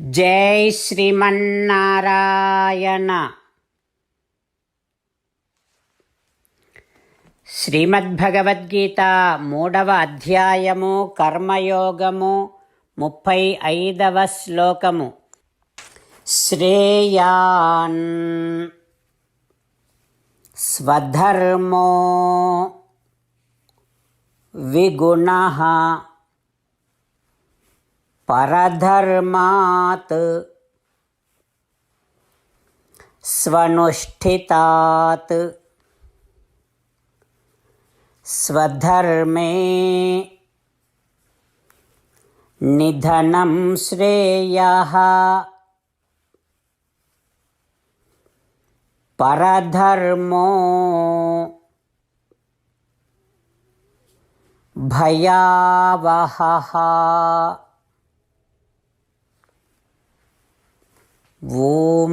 జై శ్రీమన్నారాయణ. శ్రీమద్భగవద్గీత మూడవ అధ్యాయము కర్మయోగము ముప్పై ఐదవ శ్లోకము. శ్రేయాన్ స్వధర్మో విగుణ परधर्मात् स्वनुष्ठितात् स्वधर्मे निधनं श्रेयः परधर्मो भयावहः। ఓం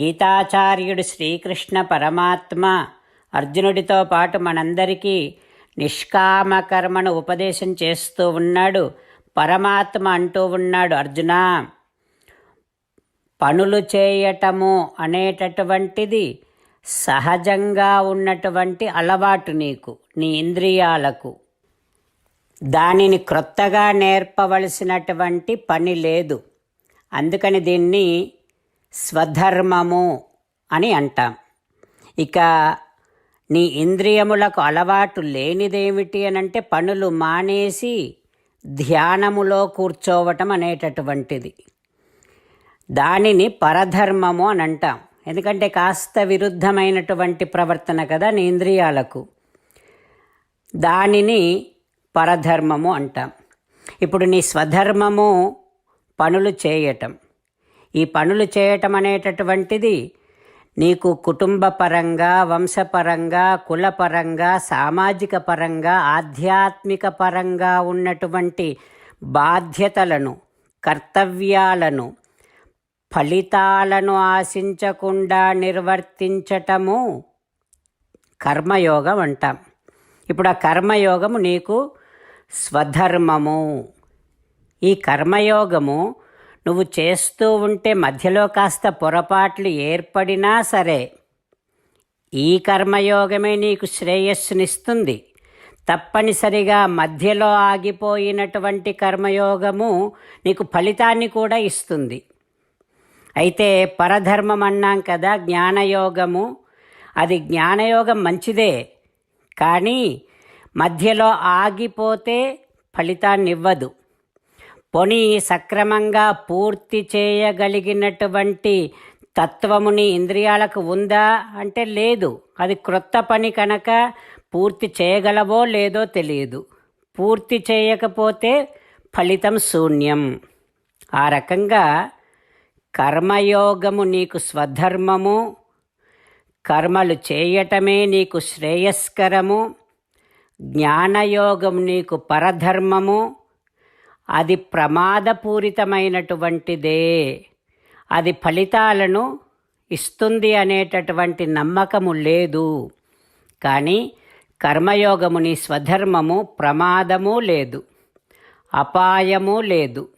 గీతాచార్యుడు శ్రీకృష్ణ పరమాత్మ అర్జునుడితో పాటు మనందరికీ నిష్కామకర్మను ఉపదేశం చేస్తూ ఉన్నాడు పరమాత్మ అంటూ ఉన్నాడు అర్జున. పనులు చేయటము అనేటటువంటిది సహజంగా ఉన్నటువంటి అలవాటు నీకు నీ ఇంద్రియాలకు. దానిని క్రొత్తగా నేర్పవలసినటువంటి పని లేదు. అందుకని దీన్ని స్వధర్మము అని అంటాం. ఇక నీ ఇంద్రియములకు అలవాటు లేనిదేమిటి అని అంటే పనులు మానేసి ధ్యానములో కూర్చోవటం అనేటటువంటిది. దానిని పరధర్మము అని అంటాం. ఎందుకంటే కాస్త విరుద్ధమైనటువంటి ప్రవర్తన కదా నీ ఇంద్రియాలకు. దానిని పరధర్మము అంటాం. ఇప్పుడు నీ స్వధర్మము పనులు చేయటం. ఈ పనులు చేయటం అనేటటువంటిది నీకు కుటుంబ పరంగా వంశపరంగా కులపరంగా సామాజిక పరంగా ఆధ్యాత్మిక పరంగా ఉన్నటువంటి బాధ్యతలను కర్తవ్యాలను ఫలితాలను ఆశించకుండా నిర్వర్తించటము కర్మయోగం అంటాం. ఇప్పుడు ఆ కర్మయోగము నీకు స్వధర్మము. ఈ కర్మయోగము నువ్వు చేస్తూ ఉంటే మధ్యలో కాస్త పొరపాట్లు ఏర్పడినా సరే ఈ కర్మయోగమే నీకు శ్రేయస్సునిస్తుంది. తప్పనిసరిగా మధ్యలో ఆగిపోయినటువంటి కర్మయోగము నీకు ఫలితాన్ని కూడా ఇస్తుంది. అయితే పరధర్మం అన్నాం కదా జ్ఞానయోగము. అది జ్ఞానయోగం మంచిదే. కానీ మధ్యలో ఆగిపోతే ఫలితాన్నివ్వదు. పొని సక్రమంగా పూర్తి చేయగలిగినటువంటి తత్వముని ఇంద్రియాలకు ఉందా అంటే లేదు. అది క్రొత్త పని కనుక పూర్తి చేయగలవో లేదో తెలియదు. పూర్తి చేయకపోతే ఫలితం శూన్యం. ఆ రకంగా కర్మయోగము నీకు స్వధర్మము కర్మలు చేయటమే నీకు శ్రేయస్కరము. జ్ఞానయోగం నీకు పరధర్మము. అది ప్రమాదపూరితమైనటువంటిదే. అది ఫలితాలను ఇస్తుంది అనేటటువంటి నమ్మకము లేదు. కానీ కర్మయోగము నీ స్వధర్మము ప్రమాదము లేదు. అపాయము లేదు.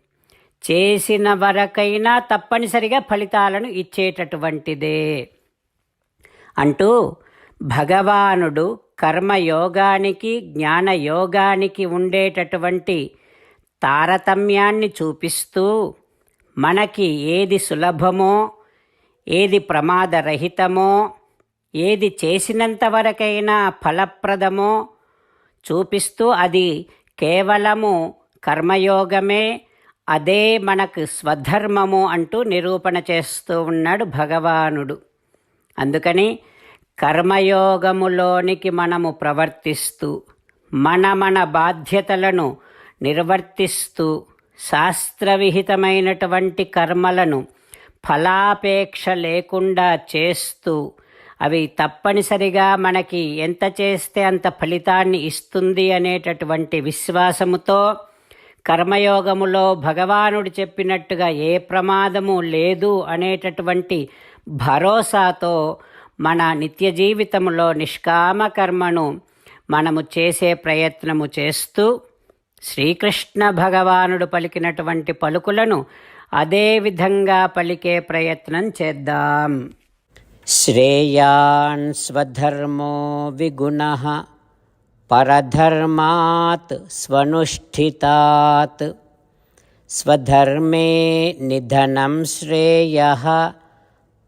చేసిన వరకైనా తప్పనిసరిగా ఫలితాలను ఇచ్చేటటువంటిదే. అంటూ భగవానుడు కర్మయోగానికి జ్ఞానయోగానికి ఉండేటటువంటి తారతమ్యాన్ని చూపిస్తూ మనకి ఏది సులభమో ఏది ప్రమాదరహితమో ఏది చేసినంతవరకైనా ఫలప్రదమో చూపిస్తూ అది కేవలము కర్మయోగమే అదే మనకు స్వధర్మము అంటూ నిరూపణ చేస్తూ ఉన్నాడు భగవానుడు. అందుకని కర్మయోగములోనికి మనము ప్రవర్తిస్తూ మన మన బాధ్యతలను నిర్వర్తిస్తూ శాస్త్రవిహితమైనటువంటి కర్మలను ఫలాపేక్ష లేకుండా చేస్తూ అవి తప్పనిసరిగా మనకి ఎంత చేస్తే అంత ఫలితాన్ని ఇస్తుంది అనేటటువంటి విశ్వాసముతో కర్మయోగములో భగవానుడు చెప్పినట్టుగా ఏ ప్రమాదము లేదు అనేటటువంటి భరోసాతో మన నిత్య జీవితంలో నిష్కామ కర్మను మనము చేసే ప్రయత్నము చేస్తూ శ్రీకృష్ణ భగవానుడు పలికినటువంటి పలుకులను అదే విధంగా పలికే ప్రయత్నం చేద్దాం. శ్రేయాన్ స్వధర్మో విగుణ పరధర్మాత్ స్వనుష్ఠితాత్. స్వధర్మే నిధనం శ్రేయ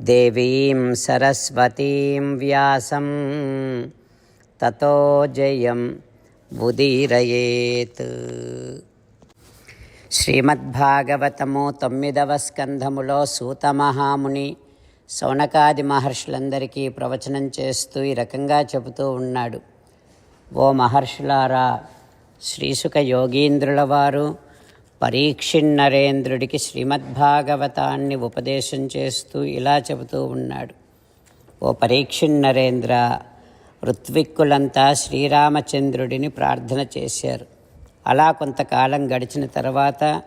దేవీం సరస్వతీం వ్యాసం తతో జయం ఉదీరయేత్ శ్రీమద్భాగవతము తొమ్మిదవ స్కంధములో సూతమహాముని సౌనకాది మహర్షులందరికీ ప్రవచనం చేస్తూ ఈ రకంగా చెబుతూ ఉన్నాడు. ఓ మహర్షులారా శ్రీసుక యోగీంద్రుల వారు పరీక్షిన్నరేంద్రుడికి శ్రీమద్భాగవతాన్ని ఉపదేశం చేస్తూ ఇలా చెబుతూ ఉన్నాడు. ఓ పరీక్షిన్నరేంద్ర ఋత్విక్కులంతా శ్రీరామచంద్రుడిని ప్రార్థన చేశారు. అలా కొంతకాలం గడిచిన తర్వాత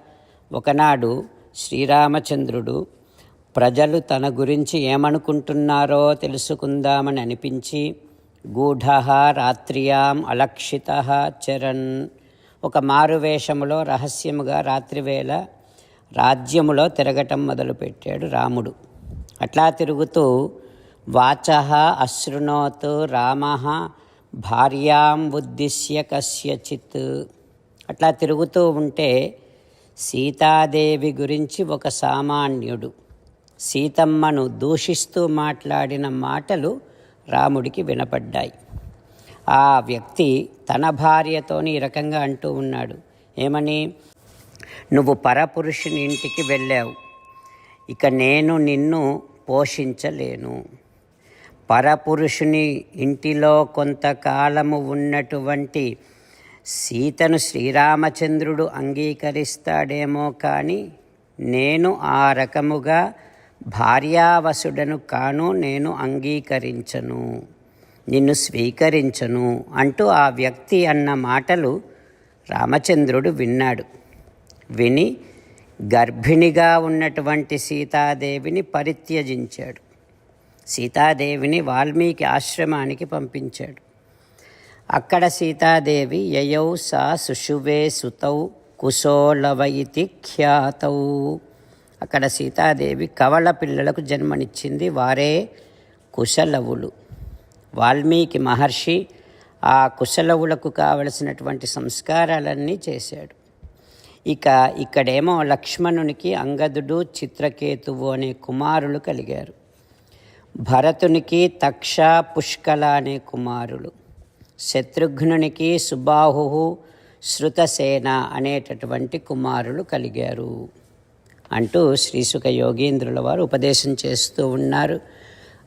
ఒకనాడు శ్రీరామచంద్రుడు ప్రజలు తన గురించి ఏమనుకుంటున్నారో తెలుసుకుందామని అనిపించి గూఢ రాత్రియాం అలక్షిత చరణ్ ఒక మారువేషములో రహస్యముగా రాత్రివేళ రాజ్యములో తిరగటం మొదలుపెట్టాడు రాముడు. అట్లా తిరుగుతూ వాచ అశృణోత్ రామ భార్యాం ఉద్దిశ్య కస్యచిత్. అట్లా తిరుగుతూ ఉంటే సీతాదేవి గురించి ఒక సామాన్యుడు సీతమ్మను దూషిస్తూ మాట్లాడిన మాటలు రాముడికి వినపడ్డాయి. ఆ వ్యక్తి తన భార్యతోని ఈ రకంగా అంటూ ఉన్నాడు. ఏమని? నువ్వు పరపురుషుని ఇంటికి వెళ్ళావు. ఇక నేను నిన్ను పోషించలేను. పరపురుషుని ఇంటిలో కొంతకాలము ఉన్నటువంటి సీతను శ్రీరామచంద్రుడు అంగీకరిస్తాడేమో కానీ నేను ఆ రకముగా భార్యావసుడను కాను నేను అంగీకరించను. నిన్ను స్వీకరించను అంటూ ఆ వ్యక్తి అన్న మాటలు రామచంద్రుడు విన్నాడు. విని గర్భిణిగా ఉన్నటువంటి సీతాదేవిని పరిత్యజించాడు. సీతాదేవిని వాల్మీకి ఆశ్రమానికి పంపించాడు. అక్కడ సీతాదేవి యయౌ సా సుషువే సుతౌ కుశోలవ ఖ్యాతౌ. అక్కడ సీతాదేవి కవల పిల్లలకు జన్మనిచ్చింది వారే కుశలవులు. వాల్మీకి మహర్షి ఆ కుశలవులకు కావలసినటువంటి సంస్కారాలన్నీ చేశాడు. ఇక ఇక్కడేమో లక్ష్మణునికి అంగదుడు చిత్రకేతువు అనే కుమారులు కలిగారు. భరతునికి తక్ష పుష్కల అనే కుమారులు. శత్రుఘ్నునికి సుబాహు శృతసేన అనేటటువంటి కుమారులు కలిగారు. అంటూ శ్రీసుఖ యోగీంద్రుల వారు ఉపదేశం చేస్తూ ఉన్నారు.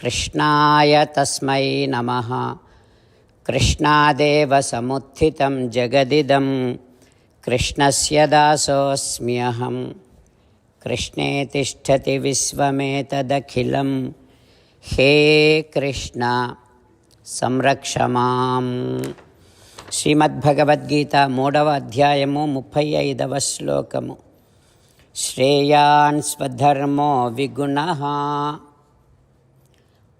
कृष्णाय तस्मै नमः कृष्णादेव समुत्थितं जगदिदं कृष्णस्य दासोऽस्म्यहं कृष्णे तिष्ठति विश्वमेतदखिलं हे कृष्ण సంరక్ష మాం శ్రీమద్భగవద్గీత మూడవ అధ్యాయము ముప్పై ఐదవ శ్లోకము श्रेयान् स्वधर्मो विगुणः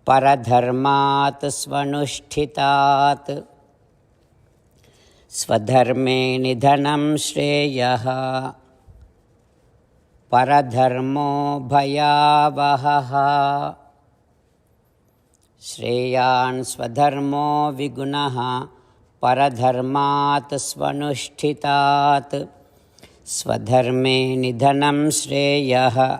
परधर्मात् स्वनुष्ठितात्। स्वधर्मे निधनं श्रेयः। परधर्मो भयावहः। श्रेयान् स्वधर्मो विगुणः परधर्मात् स्वनुष्ठितात्। स्वधर्मे निधनं श्रेयः।